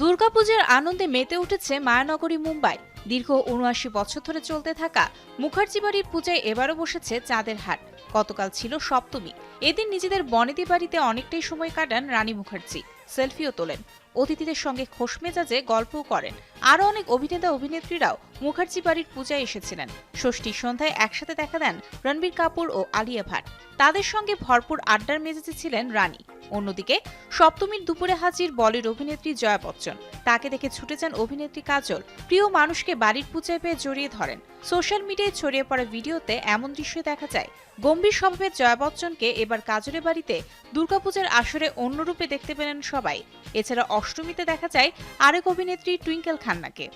দুর্গাপূজার আনন্দে মেতে উঠেছে মায়ানগরী মুম্বাই। দীর্ঘ উনআশি বছর ধরে চলতে থাকা মুখার্জি বাড়ির পূজায় এবারও বসেছে চাঁদের হাট। গতকাল ছিল সপ্তমী। এদিন নিজেদের বনেদি বাড়িতে অনেকটাই সময় কাটান রানী মুখার্জি। সেলফিও তোলেন। অতিথিদের সঙ্গে খোশ মেজাজে গল্পও করেন। আরও অনেক অভিনেতা অভিনেত্রীরাও মুখার্জি বাড়ির পূজায় এসেছিলেন। ষষ্ঠীর সন্ধ্যায় একসাথে দেখা দেন রণবীর কাপুর ও আলিয়া ভাট। তাদের সঙ্গে ভরপুর আড্ডার মেজাজে ছিলেন রানী। অন্যদিকে সপ্তমীর দুপুরে হাজির বলিউড অভিনেত্রী জয়া বচ্চন। তাকে দেখে ছুটে যান অভিনেত্রী কাজল। প্রিয় মানুষকে বাড়ির পূজায় পেয়ে জড়িয়ে ধরেন। সোশ্যাল মিডিয়ায় ছড়িয়ে পড়া ভিডিওতে এমন দৃশ্য দেখা যায়। গম্ভীর স্বভাবের জয়া বচ্চনকে এবার কাজরে বাড়িতে দুর্গাপূজার আসরে অন্যরূপে দেখতে পেলেন সবাই। এছাড়া অষ্টমীতে দেখা যায় আরেক অভিনেত্রী টুইঙ্কেল খান্নাকে।